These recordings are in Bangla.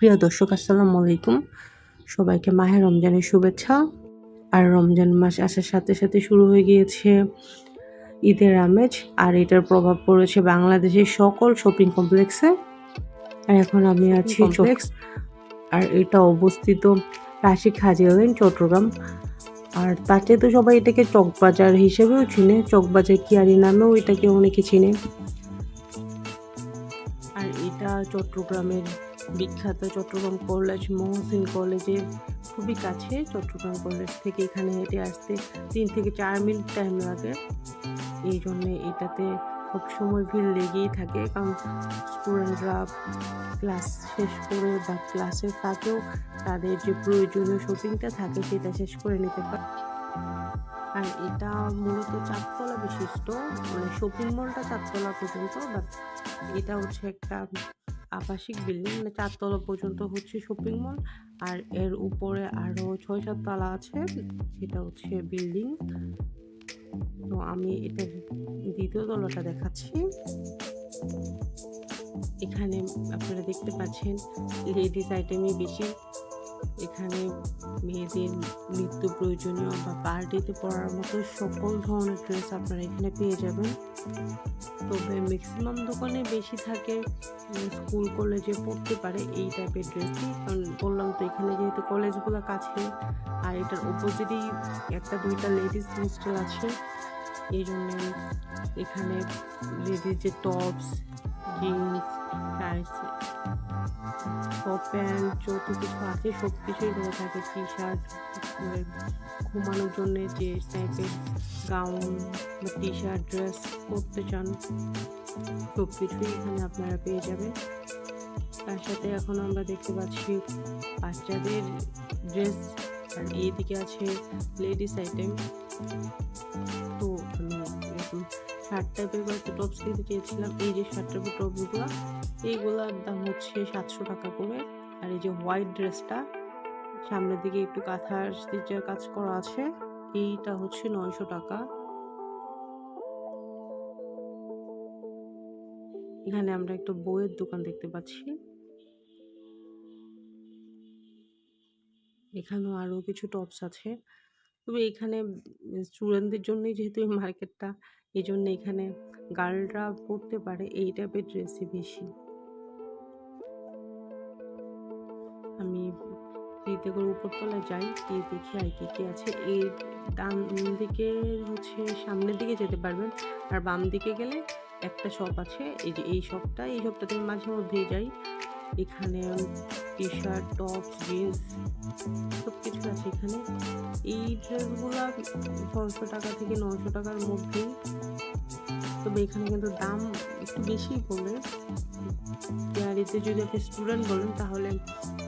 প্রিয় দর্শক আসসালামু আলাইকুম। সবাইকে মাহে রমজানের শুভেচ্ছা। আর রমজান মাস আসার সাথে সাথে শুরু হয়ে গিয়েছে ঈদের আমেজ আর এটার প্রভাব পড়েছে বাংলাদেশের সকল শপিং কমপ্লেক্সে। আর এখন আমি আছি কমপ্লেক্স আর এটা অবস্থিত রাশিক হাজিয়া লেন চট্টগ্রাম। আর তাতে তো সবাই এটাকে চকবাজার হিসেবেও চিনে। চকবাজার কিয়ারি নামেও এটাকে অনেকে চিনে। আর এটা চট্টগ্রামের বিখ্যাত চট্টগ্রাম কলেজ, মহসিন কলেজের খুবই কাছে চট্টগ্রাম কলেজ থেকে এখানে হেঁটে আসতে তিন থেকে চার মিনিট টাইম লাগে। এই জন্যে এটাতে সবসময় ভিড় লেগেই থাকে কারণ স্টুডেন্টরা ক্লাস শেষ করে বা ক্লাসের ফাঁকেও তাদের যে প্রয়োজনীয় শপিংটা থাকে সেটা শেষ করে নিতে পারে। আর এটা মূলত চারতলা বিশিষ্ট মানে শপিং মলটা চারতলা পর্যন্ত বাট এটা হচ্ছে একটা আবাসিক বিল্ডিং মানে চারতলা পর্যন্ত হচ্ছে শপিং মল আর এর উপরে আরও ছয় সাত তলা আছে, সেটা হচ্ছে বিল্ডিং। তো আমি এটা দ্বিতীয় তলাটা দেখাচ্ছি। এখানে আপনারা দেখতে পাচ্ছেন লেডিস আইটেমই বেশি। এখানে মেয়েদের নিত্য প্রয়োজনীয় বা পার্টিতে পরার মতো সকল ধরনের ড্রেস আপনারা এখানে পেয়ে যাবেন। তবে ম্যাক্সিমাম দোকানে বেশি থাকে স্কুল কলেজে পড়তে পারে এই টাইপের ড্রেস কারণ বললাম তো, এখানে যেহেতু কলেজগুলো কাছে আর এটার অপোজিটেই একটা দুইটা লেডিস হোস্টেল আছে। এই জন্য এখানে লেডিস যে tops jeans ties top pant যত কিছু আছে, সব কিছুই করে থাকে। টি শার্ট ঘুমানোর জন্য যে টাইপের গাউন বা টি শার্ট ড্রেস পরতে চান, সব কিছুই এখানে আপনারা পেয়ে যাবেন। তার সাথে এখন আমরা দেখতে পাচ্ছি বাচ্চাদের ড্রেস আর এইদিকে আছে লেডিস আইটেম তো এরকম শার্ট টাইপের কয়েকটা টপস কিনতে চেয়েছিলাম। এই যে শার্ট টাইপের টপসগুলো এইগুলোর দাম হচ্ছে সাতশো টাকা করে। আর এই যে হোয়াইট ড্রেসটা সামনের দিকে একটু কাঁথার স্টিচের কাজ করা আছে, এইটা হচ্ছে নয়শো টাকা। এখানে আমরা একটা বইয়ের দোকান দেখতে পাচ্ছি। এখানেও আরও কিছু টপস আছে। তবে এখানে স্টুডেন্টদের জন্যই যেহেতু এই মার্কেটটা এই জন্য এখানে গার্লরা পড়তে পারে এই টাইপের ড্রেসই বেশি। আমি ফ্রিতে করে উপরতলায় যাই, গিয়ে দেখি আর কি কি আছে। এই ডান দিকে হচ্ছে সামনের দিকে যেতে পারবেন। আর বাম দিকে গেলে একটা শপ আছে। এই যে এই শপটা এই শপটাতে আমি মাঝে মধ্যেই যাই। এখানে টি শার্ট টপ জিন্স সব কিছু আছে এখানে। এই ড্রেসগুলো ছশো টাকা থেকে নশো টাকার মধ্যে। তবে এখানে কিন্তু দাম একটু বেশি পড়বে কেয়ারিতে যদি আপনি স্টুডেন্ট বলেন, তাহলে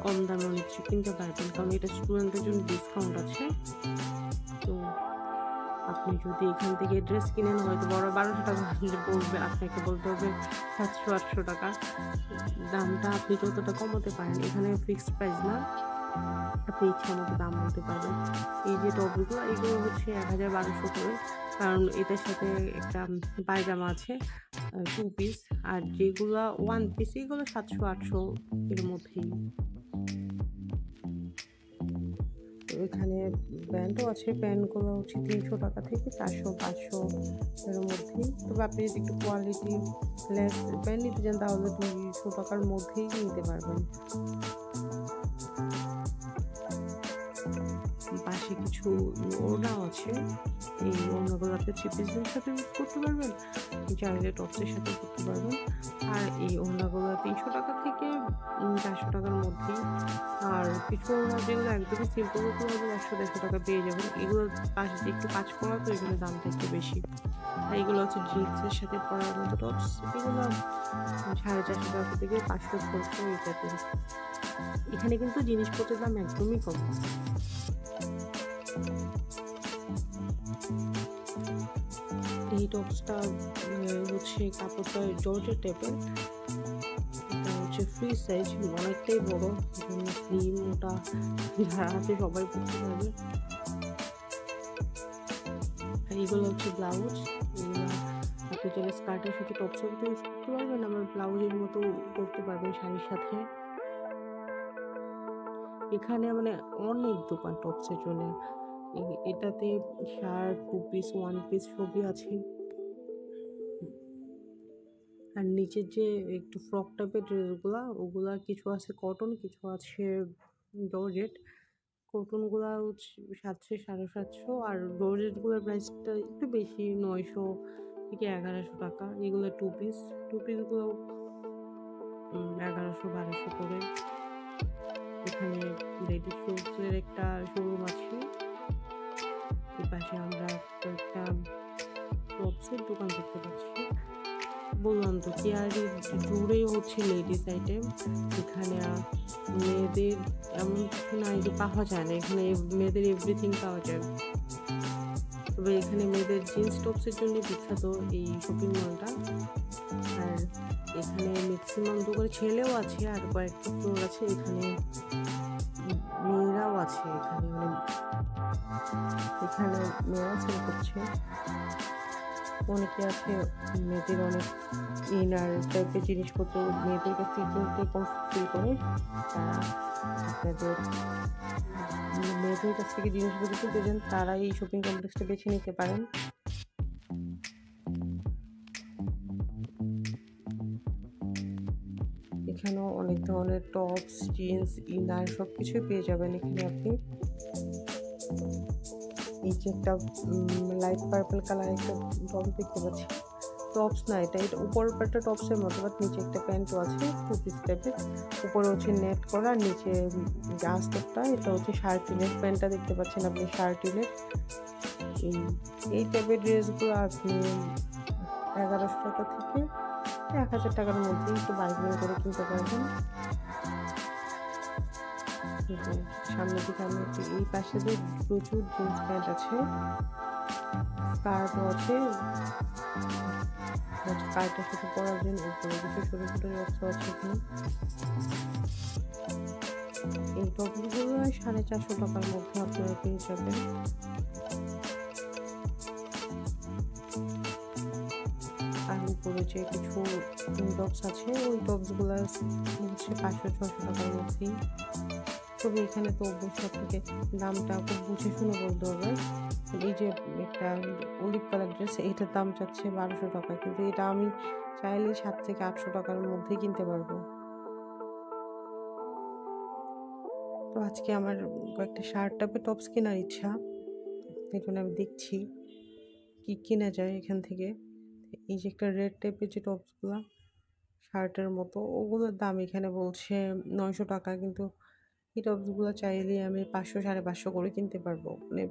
কম দামে অনেক কিনতে পারবেন। কারণ এটা স্টুডেন্টদের জন্য ডিসকাউন্ট আছে। আপনি যদি এখান থেকে ড্রেস কিনেন, হয়তো বড় বারোশো টাকা বলবে, আপনাকে বলতে হবে সাতশো, আটশো টাকা। দামটা আপনি যতটা কমাতে পারেন, এখানে ফিক্সড প্রাইস না। আপনি ইচ্ছা মতো দাম বলতে পারবেন। এই যে টপগুলো, এগুলো হচ্ছে এক হাজার বারোশো করে। কারণ এটার সাথে একটা পায়জামা আছে টু পিস আর যেগুলো ওয়ান পিস এগুলো সাতশো, আটশো এর মধ্যেই। এখানে প্যান্টও আছে। প্যান্টগুলো হচ্ছে তিনশো টাকা থেকে চারশো, পাঁচশো এর মধ্যেই। তবে আপনি যদি একটু কোয়ালিটি লেস প্যান্ট নিতে চান, তাহলে দুইশো টাকার মধ্যেই নিতে পারবেন। পাশে কিছু ওড়নাও আছে। এই ওড়নাগুলো আপনি থ্রি পিসের সাথে ইউজ করতে পারবেন। চাইলে টপসের সাথে করতে পারবেন। আর এই ওড়নাগুলো তিনশো টাকা থেকে চারশো টাকার মধ্যেই। আর কিছু ওড়না যেগুলো একদমই সিম্পল ওগুলো হবে একশো দেড়শো টাকা পেয়ে যাবেন। এগুলো পাশে দিয়ে একটু কাজ করা, তো এগুলো দামটা একটু বেশি। আর এগুলো হচ্ছে জিন্সের সাথে পরার মতো টপস এগুলো সাড়ে চারশো টাকা থেকে পাঁচশো এই টাইপের এখানে কিন্তু জিনিসপত্রের দাম একদমই কম। এই টপসটা হচ্ছে কাপড়টা জর্জের টাইপের এটা হচ্ছে ফ্রি সাইজ অনেকটাই বড় স্লিম মোটা আছে সবাই পড়তে পারবে। আর এগুলো হচ্ছে ব্লাউজ এগুলো আপনি স্কার্টের সাথে টপসও ইউজ করতে পারবেন, আবার ব্লাউজের মতো করতে পারবেন শাড়ির সাথে। এখানে মানে অনেক দোকান টপসের জন্য। এটাতে shirt, two piece, one piece সবই আছে। আর নিচের যে একটু ফ্রক টাইপের ড্রেসগুলা, ওগুলা কিছু আছে কটন কিছু আছে জর্জেট কটনগুলা সাতশো, সাড়ে সাতশো। আর জর্জেটগুলোর প্রাইসটা একটু বেশি, নয়শো থেকে এগারোশো টাকা। এগুলো টু পিস টু পিসগুলো এগারোশো, বারোশো করে। এখানে লেডিস একটা শোরুম আছে। পাশে আমরা একটা টপসের দোকান দেখতে পাচ্ছি। বললাম তো কেয়ারি জুড়েই হচ্ছে লেডিস আইটেম এখানে মেয়েদের এমন কিছু নাই যে পাওয়া যায় না, এখানে মেয়েদের এভরিথিং পাওয়া যায়। তবে এখানে মেয়েদের জিন্স টপসের জন্য বিখ্যাত এই শপিং মলটা আর এখানে ম্যাক্সিমাম দোকানে ছেলেও আছে আর কয়েকটা ফ্লোর আছে, এখানে মেয়েরাও আছে, এখানে মানে এখানে মেয়েরা সেল করছে। অনেকে আছে মেয়েদের অনেক ইনার টাইপের জিনিসপত্র, মেয়েদের কাছ কিনতে কমফর্ট ফিল করে। তারা আপনাদের মেয়েদের কাছ থেকে জিনিসপত্র কিনতে চান তারা এই শপিং কমপ্লেক্সটা বেছে নিতে পারেন। এখানেও অনেক ধরনের টপস জিন্স ইনার সব কিছুই পেয়ে যাবেন এখানে আপনি। এই যে একটা লাইট পার্পল কালার একটা টপ দেখতে পাচ্ছি। টপস না এটা এটা উপরের একটা টপসের মতো বাট নিচে একটা প্যান্টও আছে টু পিস টাইপের উপরে হচ্ছে নেট করা নিচে আস্তরটা এটা হচ্ছে শার্টিনের প্যান্টটা দেখতে পাচ্ছেন আপনি শার্টিনের এই এই টাইপের ড্রেসগুলো আপনি এগারোশো টাকা থেকে এক হাজার টাকার মধ্যে একটু বার্গেনিং করে কিনতে পারবেন। যে সামনের দিকে আমরা একটু এই পাশে যে প্রচুর জিন্স প্যান্ট আছে স্কার্টও আছে স্কার্টের সাথে পরার জন্য উপরে কিছু ছোটো ছোটো আছে এই টপগুলো সাড়ে চারশো টাকার মধ্যে আপনারা পেয়ে যাবেন। আর উপরে যে কিছু টপস আছে, ওই টপসগুলো হচ্ছে পাঁচশো ছশো টাকার মধ্যেই। তবে এখানে তো অবশ্যই আপনাকে দামটা খুব বুঝে শুনে বলতে হবে। এই যে একটা অলিভ কালার ড্রেস এটার দাম চাচ্ছে বারোশো টাকা, কিন্তু এটা আমি চাইলে সাত থেকে আটশো টাকার মধ্যে কিনতে পারব। তো আজকে আমার কয়েকটা শার্ট টাইপের টপস কেনার ইচ্ছা, এই জন্য আমি দেখছি কি কেনা যায় এখান থেকে। এই যে একটা রেড টাইপের যে টপসগুলো শার্টের মতো, ওগুলোর দাম এখানে বলছে নয়শো টাকা, কিন্তু এই টপসগুলো চাইলে আমি পাঁচশো, সাড়ে পাঁচশো করে কিনতে পারব। মানে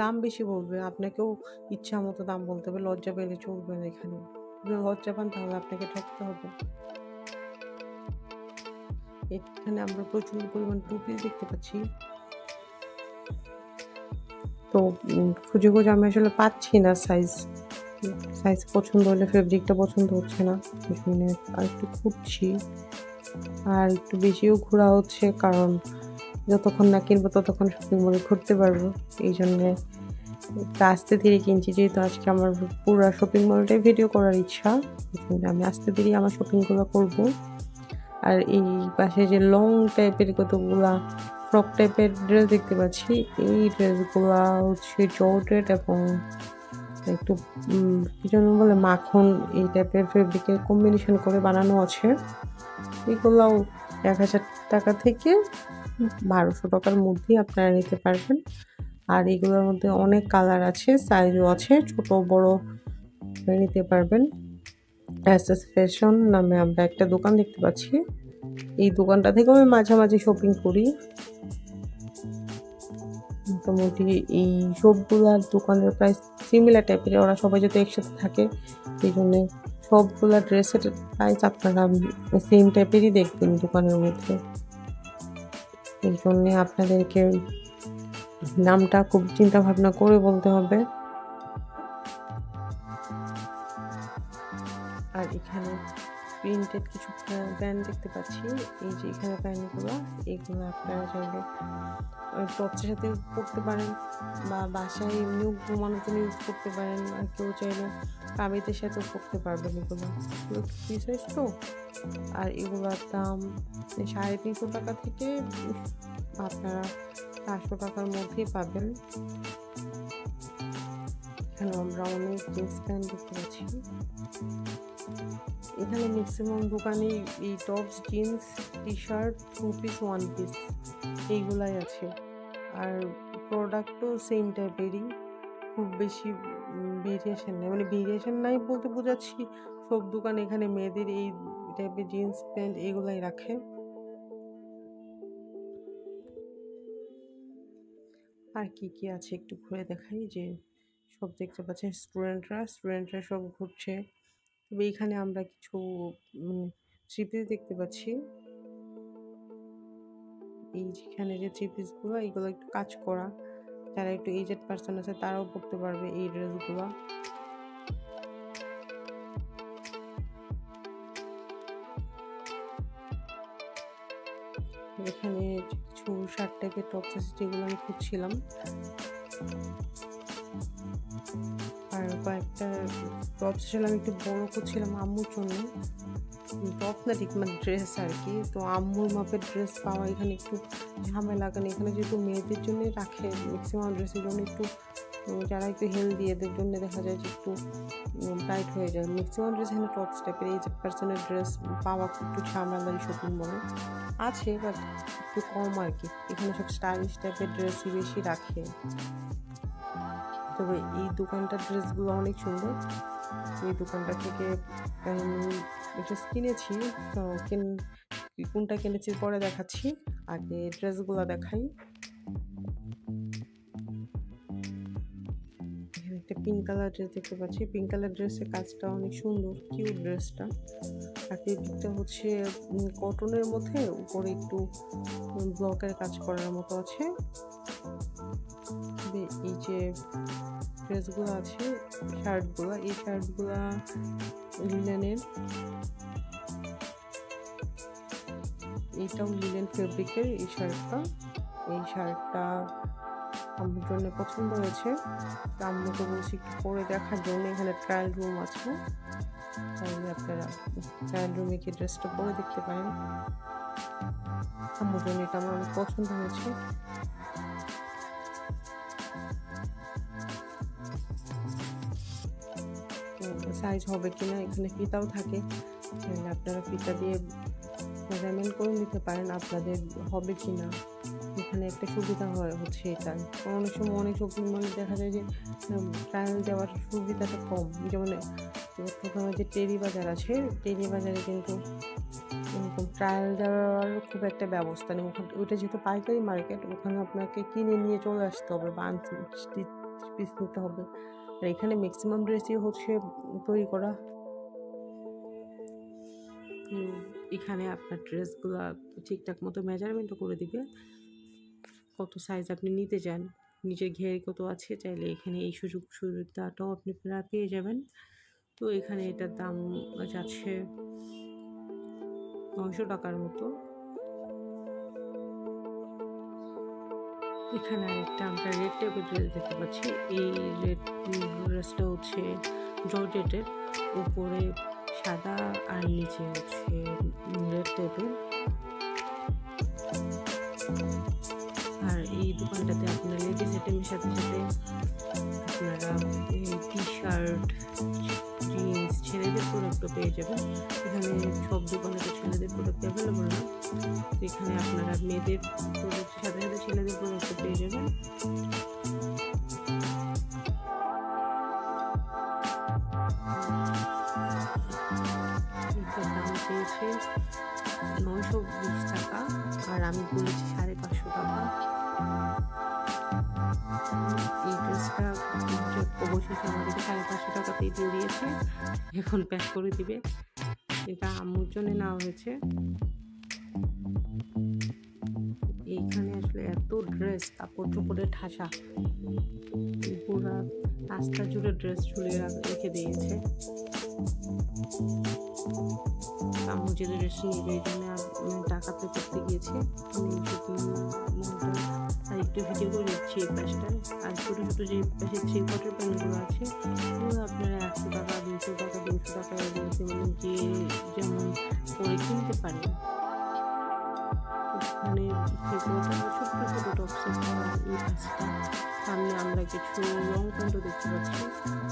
দাম বেশি বলবে, আপনাকেও ইচ্ছা মতো দাম বলতে হবে, লজ্জা পেলে চলবে না এখানে। লজ্জা পান তাহলে আপনাকে ঠকতে হবে। এখানে আমরা প্রচুর পরিমাণ টুপি দেখতে পাচ্ছি। তো খুঁজে খুঁজে আমি আসলে পাচ্ছি না সাইজ সাইজ পছন্দ হলে ফেব্রিকটা পছন্দ হচ্ছে না। আর একটু খুঁজছি। আর একটু বেশিও ঘোরা হচ্ছে, কারণ যতক্ষণ না কিনবো ততক্ষণ শপিং মলে ঘুরতে পারব। এই জন্যে আস্তে ধীরে কিনছি, যেহেতু আজকে আমার পুরো শপিং মলটাই ভিডিও করার ইচ্ছা আমি আস্তে ধীরে আমার শপিংগুলো করব। আর এই পাশে যে লং টাইপের কতগুলা ফ্রক টাইপের ড্রেস দেখতে পাচ্ছি, এই ড্রেসগুলা হচ্ছে জর্জেট এবং একটু কি যেন বলে, মাখন এই টাইপের ফেব্রিকের কম্বিনেশন করে বানানো আছে। এগুলোও এক হাজার টাকা থেকে বারোশো টাকার মধ্যেই আপনারা নিতে পারবেন। আর এগুলোর মধ্যে অনেক কালার আছে সাইজও আছে, ছোট, বড় নিতে পারবেন। এস ফ্যাশন নামে আমরা একটা দোকান দেখতে পাচ্ছি। এই দোকানটা থেকেও আমি মাঝামাঝি শপিং করি। মোটামুটি এই সবগুলার দোকানের প্রায় সিমিলার টাইপের ওরা সবাই যাতে একসাথে থাকে, এই জন্যে সবগুলা ড্রেসের প্রাইস আপনারা সেম টাইপেরই দেখবেন দোকানের মধ্যে। এই জন্যে আপনাদেরকে নামটা খুব চিন্তা ভাবনা করে বলতে হবে। আর এখানে প্রিন্টেড কিছু প্যান্ট দেখতে পাচ্ছি। এই যে এখানে প্যান্টগুলো, এগুলো আপনারা চাইলে টপসের সাথে পরতে পারেন বা বাসায় এমনিও ঘুমানোর জন্য ইউজ করতে পারেন। আর কেউ চাইলে কামিজের সাথেও পরতে পারবেন এগুলো। ফ্রি তো? আর এগুলোর দাম সাড়ে তিনশো টাকা থেকে আপনারা চারশো টাকার মধ্যেই পাবেন। এখানে আমরা অনেক জিন্স প্যান্ট দেখতে পাচ্ছি। এখানে ম্যাক্সিমাম দোকানে এই tops jeans T shirt two piece one piece এইগুলাই আছে। আর প্রোডাক্টও সেম টাইপেরই খুব বেশি ভেরিয়েশন নেই। মানে ভেরিয়েশন নাই বলতে বোঝাচ্ছি, সব দোকান এখানে মেয়েদের এই টাইপের জিন্স প্যান্ট এগুলাই রাখে। আর কি কি আছে একটু ঘুরে দেখাই যে সব দেখতে পাচ্ছেন স্টুডেন্টরা স্টুডেন্টরা সব ঘুরছে। তবে এখানে আমরা কিছু থ্রি দেখতে পাচ্ছি। এই যেখানে যে থ্রি পিসগুলো এইগুলো একটু কাজ করা। যারা একটু এজেড পার্সন আছে, তারাও পড়তে পারবে এই ড্রেসগুলো। এখানে কিছু শার্ট টাইপের টপ আছে, যেগুলো আমি খুঁজছিলাম। টপ ছিলাম একটু বড় করছিলাম আম্মুর জন্য। টপ না ঠিক মানে ড্রেস আর কি। তো আম্মুর মাপের ড্রেস পাওয়া এখানে একটু ঝামেলা। কারণ এখানে যেহেতু মেয়েদের জন্য রাখে ম্যাক্সিমাম ড্রেসের জন্য একটু যারা একটু হেলদি এদের জন্য দেখা যায় যে একটু টাইট হয়ে যায়। ম্যাক্সিমাম ড্রেস এখানে টপস টাইপের এই পার্সনের ড্রেস পাওয়া একটু ঝামেলা শপিং মলে আছে বাট একটু কম আর কি। এখানে সব স্টাইলিশ টাইপের ড্রেসই বেশি রাখে। তবে এই দোকানটার ড্রেসগুলো অনেক সুন্দর। এই দোকানটা থেকে ড্রেস কিনেছি, তো কোনটা কিনেছি পরে দেখাচ্ছি। আগে ড্রেসগুলো দেখাই। একটা পিঙ্ক কালার ড্রেস দেখতে পাচ্ছি। পিঙ্ক কালার ড্রেসের কাজটা অনেক সুন্দর কিউট ড্রেসটা আর হচ্ছে কটনের মধ্যে উপরে একটু ব্লকের কাজ করার মতো আছে। এই যে ড্রেসগুলো আছে, শার্টগুলো, এই শার্টগুলো লিলেনের এইটাও লিলেন ফেব্রিকের, এই শার্টটা। এই শার্টটা আমার জন্য পছন্দ হয়েছে। আম্মুকে বলছি পরে দেখার জন্য, এখানে ট্রায়াল রুম আছে। তাহলে আপনারা ট্রায়াল রুমে কি ড্রেসটা পরে দেখতে পারেন। আম্মুর জন্য এটা আমার অনেক পছন্দ হয়েছে। সাইজ হবে কিনা এখানে ফিতাও থাকে। আপনারা ফিতা দিয়ে মেজারমেন্ট করে নিতে পারেন আপনাদের হবে কি না এখানে একটা সুবিধা হয় হচ্ছে এটা। অনেক সময় অনেক শপিং মলে দেখা যায় যে ট্রায়াল দেওয়ার সুবিধাটা কম। যেমন প্রথমে যে টেরি বাজার আছে, টেরি বাজারে কিন্তু, এরকম ট্রায়াল দেওয়ার খুব একটা ব্যবস্থা নেই। ওখানে, ওইটা যেহেতু পাইকারি মার্কেট ওখানে আপনাকে কিনে নিয়ে চলে আসতে হবে বা পিস নিতে হবে। আর এখানে ম্যাক্সিমাম ড্রেসই হচ্ছে তৈরি করা। এখানে আপনার ড্রেসগুলো ঠিকঠাক মতো মেজারমেন্টও করে দিবে। কত সাইজ আপনি নিতে চান, নিজের ঘের কত আছে, চাইলে এখানে এই সুযোগ সুবিধাটাও আপনি পেয়ে যাবেন। তো এখানে এটার দাম যাচ্ছে নয়শো টাকার মতো। এখানে আরেকটা আমরা রেড টেপের ড্রেস দেখতে পাচ্ছি। এই রেড ড্রেসটা হচ্ছে জর্জেটের উপরে সাদা আর নিচে হচ্ছে রেড টেপের আর এই দোকানটাতে আপনার লেডিস আইটেমের সাথে সাথে আপনারা টি শার্ট ছেলেদের প্রোডাক্টও পেয়ে যাবেন। এখানে সব দোকানে তো ছেলেদের প্রোডাক্ট অ্যাভেলেবল না। এখানে আপনারা মেয়েদের প্রোডাক্টের সাথে সাথে ছেলেদের প্রোডাক্টও পেয়ে যাবেন। নয়শো বিশ টাকা, আর আমি বলেছি সাড়ে পাঁচশো টাকা। এই ড্রেসটা অবশেষে আমাদের সাড়ে পাঁচশো টাকাতেই দিয়ে দিয়েছে। এখন প্যাক করে দিবে। এটা আম্মুর জন্য নেওয়া হয়েছে। এইখানে আসলে এত ড্রেস কাপড় চোপড়ে ঠাসা পুরা রাস্তা জুড়ে ড্রেস ঝুলিয়ে রেখে দিয়েছে। আম্মু যে ড্রেস নিবে এই জন্য টাকাতে করতে গিয়েছে। আর একটু ভিডিও করে দিচ্ছি এই পাশটা আর ছোটো ছোটো যে পাশে থ্রি কোয়ার্টার প্যান্টগুলো আছে কিছু লং প্যান্টও দেখতে পাচ্ছি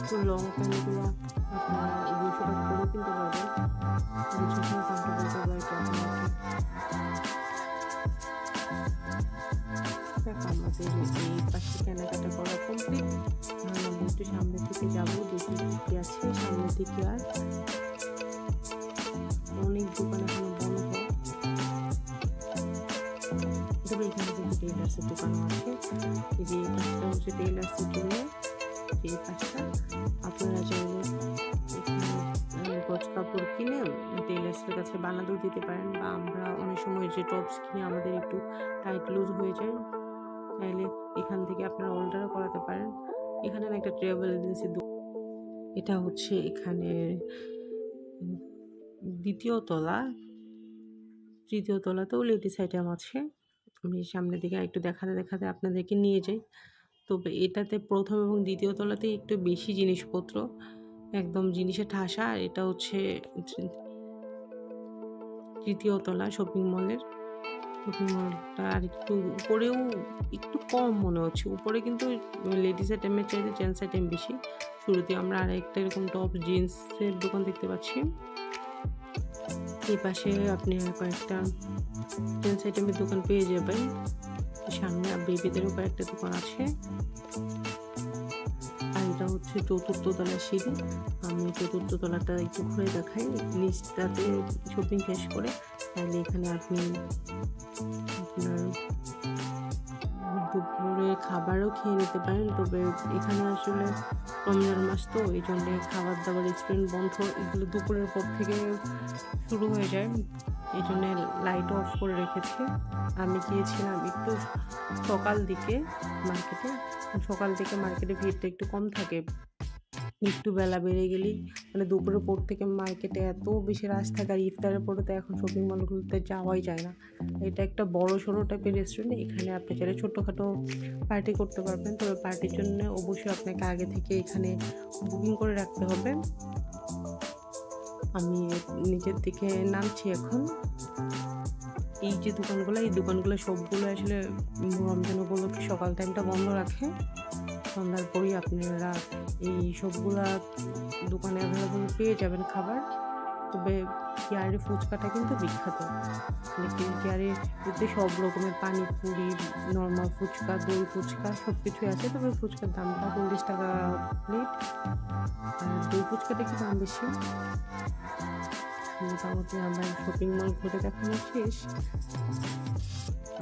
তো লং প্যান্টগুলো আপনারা দুশো টাকা করে কিনতে পারবেন যেখানে কমফোর্টেবল করব এটা আপনাকে আমাদের এই পাশে কেনাকাটা করা কমপ্লিট আমরা একটু সামনের দিকে যাব দেখি কি আছে সামনের দিকে আর দোকানও আছে এই যে কাজটা হচ্ছে টেইলার্সের জন্য এই কাজটা আপনারা চাইলে গজ কাপড় কিনে টেইলার্সের কাছে বানাতেও দিতে পারেন বা আমরা অনেক সময় যে টপস কিনে আমাদের একটু টাইট লুজ হয়ে যায় চাইলে এখান থেকে আপনারা অল্টারও করাতে পারেন এখানে একটা ট্রাভেল এজেন্সি এটা হচ্ছে এখানে দ্বিতীয় তলা তৃতীয় তলাতেও লেডিস আইটেম আছে আমি সামনের দিকে একটু দেখাতে দেখাতে আপনাদেরকে নিয়ে যাই। তো এটাতে প্রথম এবং দ্বিতীয় তলাতে একটু বেশি জিনিসপত্র। একদম জিনিসের ঠাসা, আর এটা হচ্ছে তৃতীয় তলা শপিং মলের শপিং মলটা আর একটু উপরেও একটু কম মনে হচ্ছে। উপরে কিন্তু লেডিস আইটেমের চাইতে জেন্টস আইটেম বেশি। শুরুতে আমরা আর একটা এরকম টপ জিন্সের দোকান দেখতে পাচ্ছি। এই পাশে আপনি কয়েকটা জেন্টস আইটেমের দোকান পেয়ে যাবেন। সামনে বেবিদেরও কয়েকটা দোকান আছে। আর এটা হচ্ছে চতুর্থ তলার সিঁড়ি। আমি চতুর্থ তলাটা একটু ঘুরে দেখাই। নিচটাতে শপিং শেষ করে। তাহলে এখানে আপনি আপনার খাবারও খেয়ে নিতে পারেন। তবে এখানে আসলে রমজান মাস তো, এই জন্য খাবার দাবার রেস্টুরেন্ট বন্ধ, এগুলো দুপুরের পর থেকে শুরু হয়ে যায়। এই জন্য লাইট অফ করে রেখেছে। আমি গিয়েছিলাম একটু সকাল দিকে মার্কেটে সকাল দিকে মার্কেটে ভিড়টা একটু কম থাকে। একটু বেলা বেড়ে গেলেই মানে দুপুরের পর থেকে মার্কেটে এত বেশি রাশ থাকে আর ইফতারের পরে তো এখন শপিং মলগুলোতে যাওয়াই যায় না। এটা একটা বড় সড়ো টাইপের রেস্টুরেন্ট এখানে আপনি চাইলে ছোটোখাটো পার্টি করতে পারবেন। তবে পার্টির জন্য অবশ্যই আপনাকে আগে থেকে এখানে বুকিং করে রাখতে হবে। আমি নিজের দিকে নামছি এখন। এই যে দোকানগুলো, এই দোকানগুলো সবগুলো আসলে রমজান উপলক্ষে সকাল টাইমটা বন্ধ রাখে। সন্ধ্যার পরই আপনারা এই সবগুলা দোকানে অ্যাভেলেবল পেয়ে যাবেন খাবার। তবে কেয়ারি ফুচকাটা কিন্তু বিখ্যাত। কেয়ারি এতে সব রকমের পানিপুরি নর্মাল ফুচকা, দই ফুচকা সব কিছুই আছে। তবে ফুচকার দামটা চল্লিশ টাকা প্লেট আর দই ফুচকাটা একটু দাম বেশি? মোটামুটি আমার শপিং মল ঘুরে দেখানো শেষ।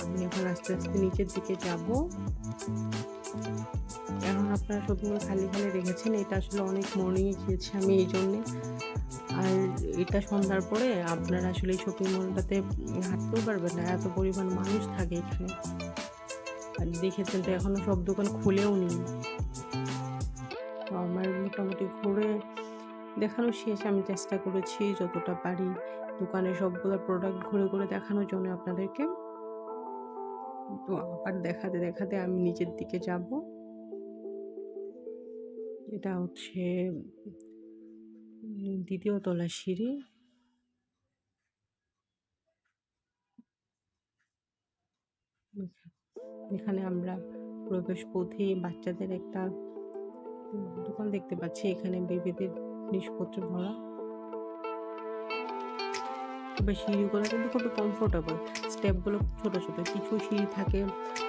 আমি এখন আস্তে আস্তে নিচের দিকে যাব। এখন আপনারা শপিং মল খালি খালি রেখেছেন, এটা আসলে অনেক মর্নিংয়ে গিয়েছি আমি এই জন্যে। আর এটা সন্ধ্যার পরে আপনারা আসলে এই শপিং মলটাতে হাঁটতেও পারবেন না, এত পরিমাণ মানুষ থাকে এখানে। আর দেখেছেন তো এখনও সব দোকান খুলেও নেই। আমার মোটামুটি ঘুরে দেখানো শেষ আমি চেষ্টা করেছি যতটা পারি দোকানে সবগুলো প্রোডাক্ট ঘুরে ঘুরে দেখানোর জন্য আপনাদেরকে। তো আবার দেখাতে দেখাতে আমি নিচের দিকে যাব। এটা হচ্ছে দ্বিতীয় তলা সিঁড়ি। এখানে আমরা প্রবেশ পথে বাচ্চাদের একটা দোকান দেখতে পাচ্ছি। এখানে বেবিদের জিনিসপত্র ভরা তবে সিঁড়িগুলো কিন্তু খুবই কমফোর্টেবল স্টেপগুলো ছোটো ছোটো। কিছু সিঁড়ি থাকে।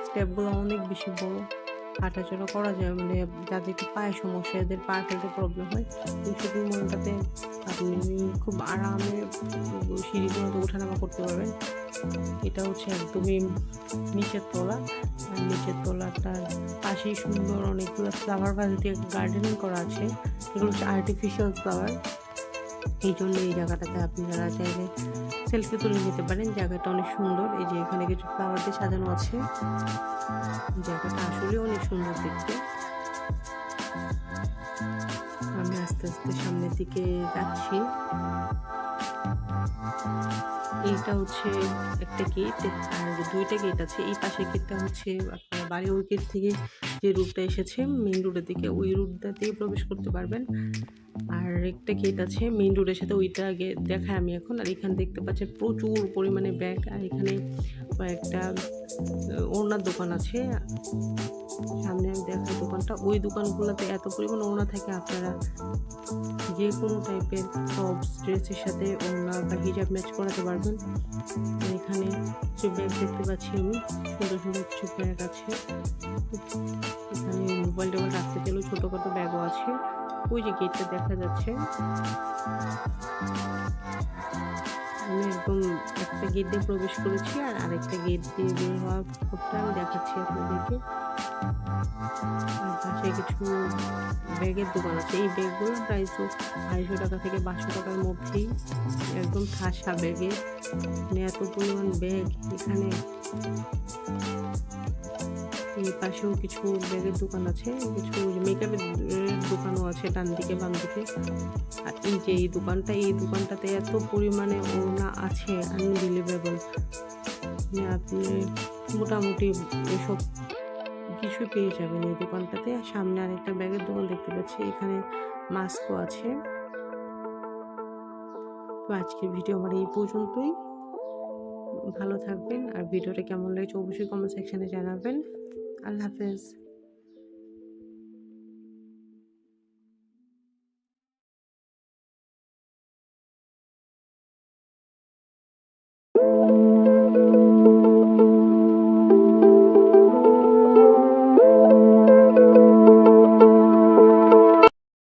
স্টেপগুলো অনেক বেশি বড়। হাঁটাচলা করা যায় মানে যাদের একটু পায়ে সমস্যা, এদের পা ফেলতে প্রবলেম হয়। শপিং মলটাতে আপনি খুব আরামে সিঁড়িগুলোতে ওঠানামা করতে পারবেন। এটা হচ্ছে একদমই নিচের তলা। নিচের তলাটার পাশেই সুন্দর অনেকগুলো ফ্লাওয়ার গাছ দিয়ে গার্ডেনিং করা আছে। এগুলো হচ্ছে আর্টিফিশিয়াল ফ্লাওয়ার এই জন্য এই জায়গাটাতে আপনারা চাইলে সেলফি তুলে নিতে পারেন। জায়গাটা অনেক সুন্দর। এই যে এখানে কিছু ফ্লাওয়ার দিয়ে সাজানো আছে। জায়গাটা আসলে অনেক সুন্দর দেখতে। আমি আস্তে আস্তে সামনের দিকে যাচ্ছি। এইটা হচ্ছে একটা গেট আর দুইটা গেট আছে। এই পাশের গেটটা হচ্ছে আপনার বাড়ি ওই গেট থেকে যে রুটটা এসেছে মেন রুটের দিকে। ওই রুটটা দিয়ে প্রবেশ করতে পারবেন। আর একটা গেট আছে মেইন রোডের সাথে ওইটা আগে দেখায় আমি এখন। আর এখানে দেখতে পাচ্ছেন প্রচুর পরিমাণে ব্যাগ আর এখানে কয়েকটা ওড়নার দোকান আছে। সামনে আমি দেখাই দোকানটা। ওই দোকানগুলোতে এত পরিমাণ ওড়না থাকে আপনারা যে কোনো টাইপের টপস ড্রেসের সাথে ওড়না বা হিজাব ম্যাচ করাতে পারবেন। এখানে কিছু ব্যাগ দেখতে পাচ্ছি আমি। সুন্দর সুন্দর কিছু ব্যাগ আছে। এখানে মোবাইল টোবাইল রাখতে চাইলেও ছোটোখাটো ব্যাগও আছে। ওই যে গেটটা দেখা যাচ্ছে। আমি একদম একটা গেট দিয়ে প্রবেশ করেছি আর আরেকটা গেট দিয়ে বের হওয়ার পরটা আমি দেখাচ্ছি আপনাদেরকে। পাশে কিছু ব্যাগের দোকান আছে। এই ব্যাগগুলো প্রাইস আড়াইশো টাকা থেকে পাঁচশো টাকার মধ্যেই একদম ঠাসা ব্যাগে। মানে এত পরিমাণ ব্যাগ এখানে। পাশেও কিছু ব্যাগের দোকান আছে, কিছু মেকআপের দোকানও আছে ডান দিকে, বাম দিকে। আর এই যে এই দোকানটা, এই দোকানটাতে এত পরিমাণে ওড়না আছে আনবিলিভেবল আপনি মোটামুটি এসব কিছু পেয়ে যাবেন এই দোকানটাতে। আর সামনে আরেকটা ব্যাগের দোকান দেখতে পাচ্ছি, এখানে মাস্কও আছে। তো আজকের ভিডিও আমার এই পর্যন্তই। ভালো থাকবেন, আর ভিডিওটা কেমন লাগছে অবশ্যই কমেন্ট সেকশনে জানাবেন। আল্লাহ হাফেজ